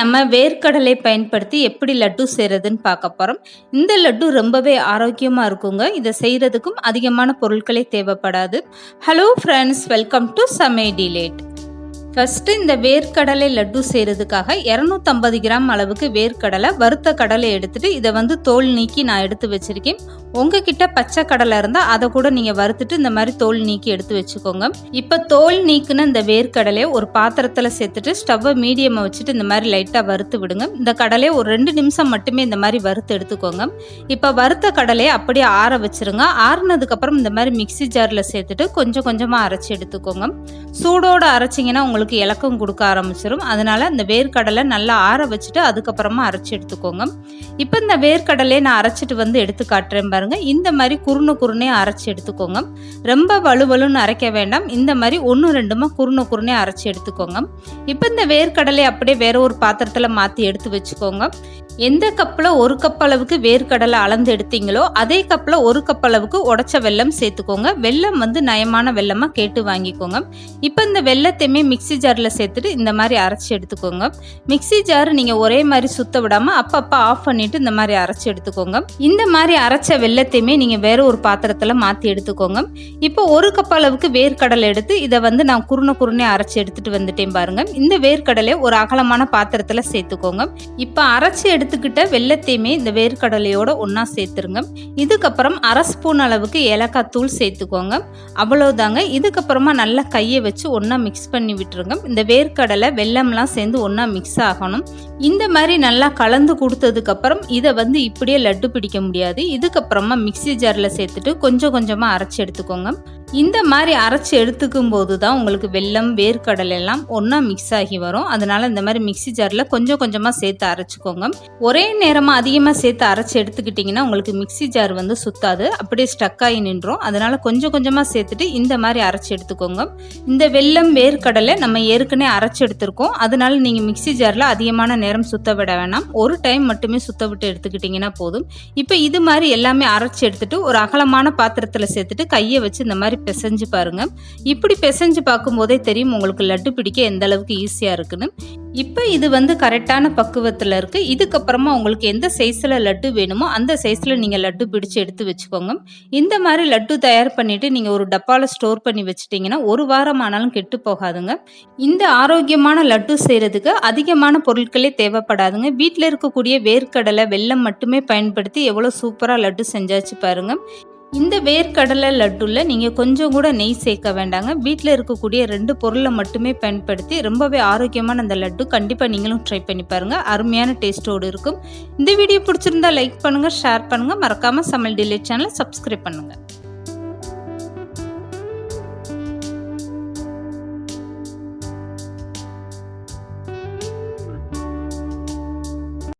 நம்ம வேர்க்கடலை பயன்படுத்தி எப்படி லட்டு செய்கிறதுன்னு பார்க்க போகிறோம் இந்த லட்டு ரொம்பவே ஆரோக்கியமாக இருக்குங்க. இதை செய்கிறதுக்கும் அதிகமான பொருட்களே தேவைப்படாது. ஹலோ ஃப்ரெண்ட்ஸ் வெல்கம் டு சமே டிலேட் ஃபஸ்ட்டு இந்த வேர்க்கடலை லட்டு செய்கிறதுக்காக இரநூத்தம்பது கிராம் அளவுக்கு வேர்க்கடலை வறுத்த கடலை எடுத்துட்டு இதை வந்து தோல் நீக்கி நான் எடுத்து வச்சுருக்கேன். உங்ககிட்ட பச்சை கடலை இருந்தால் அதை கூட நீங்கள் வறுத்துட்டு இந்த மாதிரி தோல் நீக்கி எடுத்து வச்சுக்கோங்க. இப்போ தோல் நீக்குன இந்த வேர்க்கடலையை ஒரு பாத்திரத்தில் சேர்த்துட்டு ஸ்டவ்வை மீடியமாக வச்சுட்டு இந்த மாதிரி லைட்டாக வறுத்து விடுங்க. இந்த கடலையை ஒரு ரெண்டு நிமிஷம் மட்டுமே இந்த மாதிரி வறுத்து எடுத்துக்கோங்க. இப்போ வறுத்த கடலையை அப்படியே ஆற வச்சுருங்க. ஆறுனதுக்கப்புறம் இந்த மாதிரி மிக்சி ஜாரில் சேர்த்துட்டு கொஞ்சம் கொஞ்சமாக அரைச்சி எடுத்துக்கோங்க. சூடோடு அரைச்சிங்கன்னா உங்களுக்கு இலக்கம் கொடுக்க ஆரம்பிச்சிடும் அதனால் இந்த வேர்க்கடலை நல்லா ஆற வச்சுட்டு அதுக்கப்புறமா அரைச்சி எடுத்துக்கோங்க. இப்போ இந்த வேர்க்கடலையை நான் அரைச்சிட்டு வந்து எடுத்து காட்டுறேன் பாருங்க. இந்த மாதிரி குறுன குறுனே அரைச்சி எடுத்துக்கோங்க. ரொம்ப வலுவலுன்னு அரைக்க வேண்டாம். இந்த மாதிரி ஒன்று ரெண்டுமா குறுன குறுனே அரைச்சி எடுத்துக்கோங்க. இப்போ இந்த வேர்க்கடலை அப்படியே வேற ஒரு பாத்திரத்தில் மாற்றி எடுத்து வச்சுக்கோங்க. எந்த கப்பில் ஒரு கப் அளவுக்கு வேர்க்கடலை அளந்து எடுத்தீங்களோ அதே கப்பில் ஒரு கப் அளவுக்கு உடச்ச வெல்லம் சேர்த்துக்கோங்க. வெல்லம் வந்து நயமான வெல்லமாக கேட்டு வாங்கிக்கோங்க. இப்போ இந்த வெள்ளத்தையுமே மிக்ஸ் மிக்சி ஜாரில் சேர்த்துட்டு இந்த மாதிரி அரைச்சி எடுத்துக்கோங்க. மிக்சி ஜார் நீங்கள் ஒரே மாதிரி சுத்த விடாமல் அப்பப்போ ஆஃப் பண்ணிவிட்டு இந்த மாதிரி அரைச்சி எடுத்துக்கோங்க. இந்த மாதிரி அரைச்ச வெள்ளத்தையுமே நீங்கள் வேறு ஒரு பாத்திரத்தில் மாற்றி எடுத்துக்கோங்க. இப்போ ஒரு கப் அளவுக்கு வேர்க்கடலை எடுத்து இதை வந்து நான் குருணை குருணை அரைச்சி எடுத்துட்டு வந்துட்டேன் பாருங்க. இந்த வேர்க்கடலை ஒரு அகலமான பாத்திரத்தில் சேர்த்துக்கோங்க. இப்போ அரைச்சி எடுத்துக்கிட்ட வெள்ளத்தையுமே இந்த வேர்க்கடலையோட ஒன்றா சேர்த்துருங்க. இதுக்கப்புறம் அரை ஸ்பூன் அளவுக்கு ஏலக்காய் தூள் சேர்த்துக்கோங்க. அவ்வளோதாங்க இதுக்கப்புறமா நல்லா கையை வச்சு ஒன்றா மிக்ஸ் பண்ணி விட்டுருங்க. இந்த வேர்க்கடலை வெள்ளம்லாம் சேர்ந்து ஒன்றா மிக்ஸ் ஆகணும். இந்த மாதிரி நல்லா கலந்து கொடுத்ததுக்கப்புறம் இதை வந்து இப்படியே லட்டு பிடிக்க முடியாது. இதுக்கப்புறமா மிக்சி ஜாரில் சேர்த்துட்டு கொஞ்சம் கொஞ்சமாக அரைச்சி எடுத்துக்கோங்க. இந்த மாதிரி அரைச்சி எடுத்துக்கும் போது தான் உங்களுக்கு வெல்லம் வேர்க்கடலை எல்லாம் ஒன்றா மிக்ஸ் ஆகி வரும். அதனால் இந்த மாதிரி மிக்சி ஜாரில் கொஞ்சம் கொஞ்சமாக சேர்த்து அரைச்சிக்கோங்க. ஒரே நேரமாக அதிகமாக சேர்த்து அரைச்சி எடுத்துக்கிட்டிங்கன்னா உங்களுக்கு மிக்சி ஜார் வந்து சுத்தாது. அப்படியே ஸ்டக் ஆகி நின்றோம் அதனால் கொஞ்சம் கொஞ்சமாக சேர்த்துட்டு இந்த மாதிரி அரைச்சி எடுத்துக்கோங்க. இந்த வெல்லம் வேர்க்கடலை நம்ம ஏற்கனவே அரைச்சி எடுத்திருக்கோம். அதனால நீங்கள் மிக்சி ஜாரில் அதிகமான நேரம் சுத்த விட வேணாம். ஒரு டைம் மட்டுமே சுத்த விட்டு எடுத்துக்கிட்டிங்கன்னா போதும். இப்போ இது மாதிரி எல்லாமே அரைச்சி எடுத்துட்டு ஒரு அகலமான பாத்திரத்தில் சேர்த்துட்டு கையை வச்சு இந்த மாதிரி பிசைஞ்சு பாருங்க. இப்படி பிசைஞ்சு பார்க்கும்போதே தெரியும் உங்களுக்கு லட்டு பிடிக்க எந்த அளவுக்கு ஈஸியாக இருக்குன்னு. இப்போ இது வந்து கரெக்டான பக்குவத்தில் இருக்குது இதுக்கப்புறமா உங்களுக்கு எந்த சைஸில் லட்டு வேணுமோ அந்த சைஸில் நீங்கள் லட்டு பிடிச்சு எடுத்து வச்சுக்கோங்க. இந்த மாதிரி லட்டு தயார் பண்ணிவிட்டு நீங்கள் ஒரு டப்பாவில் ஸ்டோர் பண்ணி வச்சுட்டிங்கன்னா ஒரு வாரம் ஆனாலும் கெட்டு போகாதுங்க. இந்த ஆரோக்கியமான லட்டு செய்கிறதுக்கு அதிகமான பொருட்களே தேவைப்படாதுங்க. வீட்டில் இருக்கக்கூடிய வேர்க்கடலை வெல்லம் மட்டுமே பயன்படுத்தி எவ்வளோ சூப்பராக லட்டு செஞ்சாச்சு பாருங்கள் இந்த வேர்க்கடலை லட்டுல நீங்கள் கொஞ்சம் கூட நெய் சேர்க்க வேண்டாங்க. வீட்டில் இருக்கக்கூடிய ரெண்டு பொருளை மட்டுமே பயன்படுத்தி ரொம்பவே ஆரோக்கியமான அந்த லட்டு கண்டிப்பாக நீங்களும் ட்ரை பண்ணி பாருங்கள் அருமையான டேஸ்ட்டோடு இருக்கும். இந்த வீடியோ பிடிச்சிருந்தா லைக் பண்ணுங்கள் ஷேர் பண்ணுங்கள் மறக்காமல் சமையல் டிலே சேனலை சப்ஸ்கிரைப் பண்ணுங்கள்